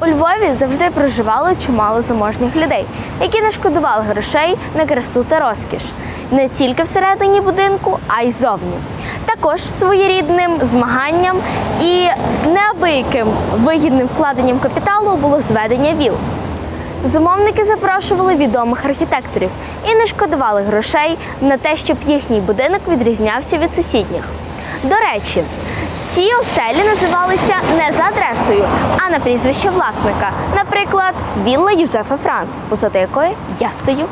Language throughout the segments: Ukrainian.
У Львові завжди проживало чимало заможних людей, які не шкодували грошей на красу та розкіш не тільки всередині будинку, а й зовні. Також своєрідним змаганням і неабияким вигідним вкладенням капіталу було зведення віл. Замовники запрошували відомих архітекторів і не шкодували грошей на те, щоб їхній будинок відрізнявся від сусідніх. До речі, ці оселі називалися не за адресою, а на прізвище власника. Наприклад, Вілла Юзефа Франц, позади якої я стою.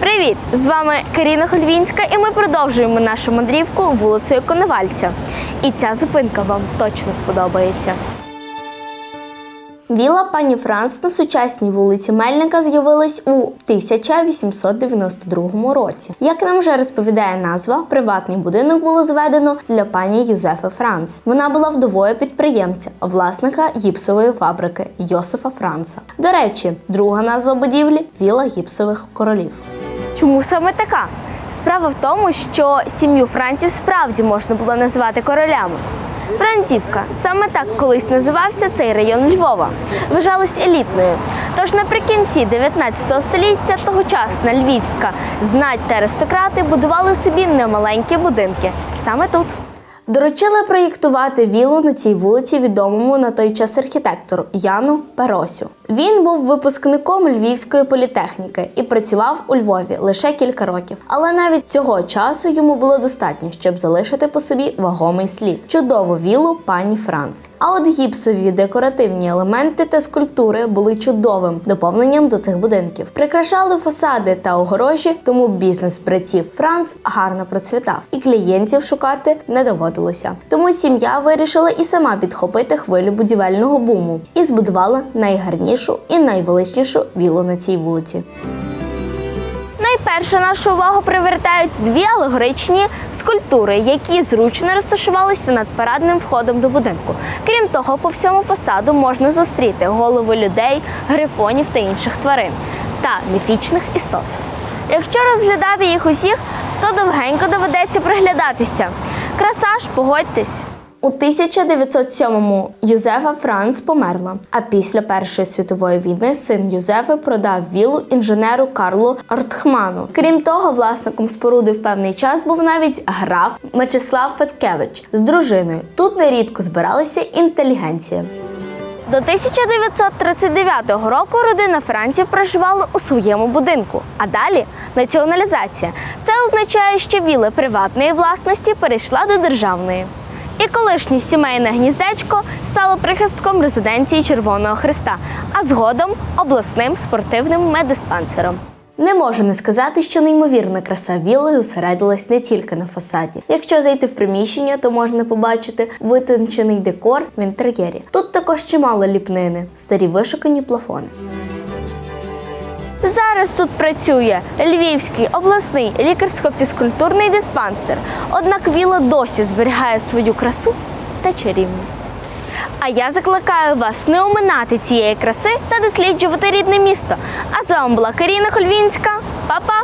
Привіт! З вами Каріна Хольвінська, і ми продовжуємо нашу мандрівку вулицею Коновальця. І ця зупинка вам точно сподобається. Віла пані Франц на сучасній вулиці Мельника з'явилась у 1892 році. Як нам вже розповідає назва, приватний будинок було зведено для пані Юзефи Франц. Вона була вдовою підприємця, власника гіпсової фабрики Йосифа Франца. До речі, друга назва будівлі віла гіпсових королів. Чому саме така? Справа в тому, що сім'ю Франців справді можна було назвати королями. Францівка саме так колись називався цей район Львова. Вважалась елітною. Тож наприкінці 19 століття тогочасна львівська знать та аристократи будували собі немаленькі будинки саме тут. Доручили проєктувати вілу на цій вулиці відомому на той час архітектору Яну Перосю. Він був випускником Львівської політехніки і працював у Львові лише кілька років. Але навіть цього часу йому було достатньо, щоб залишити по собі вагомий слід чудову вілу пані Франц. А от гіпсові декоративні елементи та скульптури були чудовим доповненням до цих будинків. Прикрашали фасади та огорожі, тому бізнес братів Франц гарно процвітав, і клієнтів шукати не доводилося. Тому сім'я вирішила і сама підхопити хвилю будівельного буму і збудувала найгарнішу і найвеличнішу вілу на цій вулиці. Найперше нашу увагу привертають дві алегоричні скульптури, які зручно розташувалися над парадним входом до будинку. Крім того, по всьому фасаду можна зустріти голови людей, грифонів та інших тварин та міфічних істот. Якщо розглядати їх усіх, то довгенько доведеться приглядатися. Краса ж, погодьтесь. У 1907-му Юзефа Франц померла. А після Першої світової війни син Юзефи продав вілу інженеру Карлу Артхману. Крім того, власником споруди в певний час був навіть граф Мечислав Феткевич з дружиною. Тут нерідко збиралися інтелігенція. До 1939 року родина Франців проживала у своєму будинку, а далі націоналізація. Це означає, що віла приватної власності перейшла до державної. І колишнє сімейне гніздечко стало прихистком резиденції Червоного Христа, а згодом обласним спортивним медиспансером. Не можу не сказати, що неймовірна краса вілли зосередилась не тільки на фасаді. Якщо зайти в приміщення, то можна побачити витончений декор в інтер'єрі. Тут також чимало ліпнини, старі вишукані плафони. Зараз тут працює Львівський обласний лікарсько-фізкультурний диспансер. Однак віла досі зберігає свою красу та чарівність. А я закликаю вас не оминати цієї краси та досліджувати рідне місто. А з вами була Каріна Хольвінська. Па-па!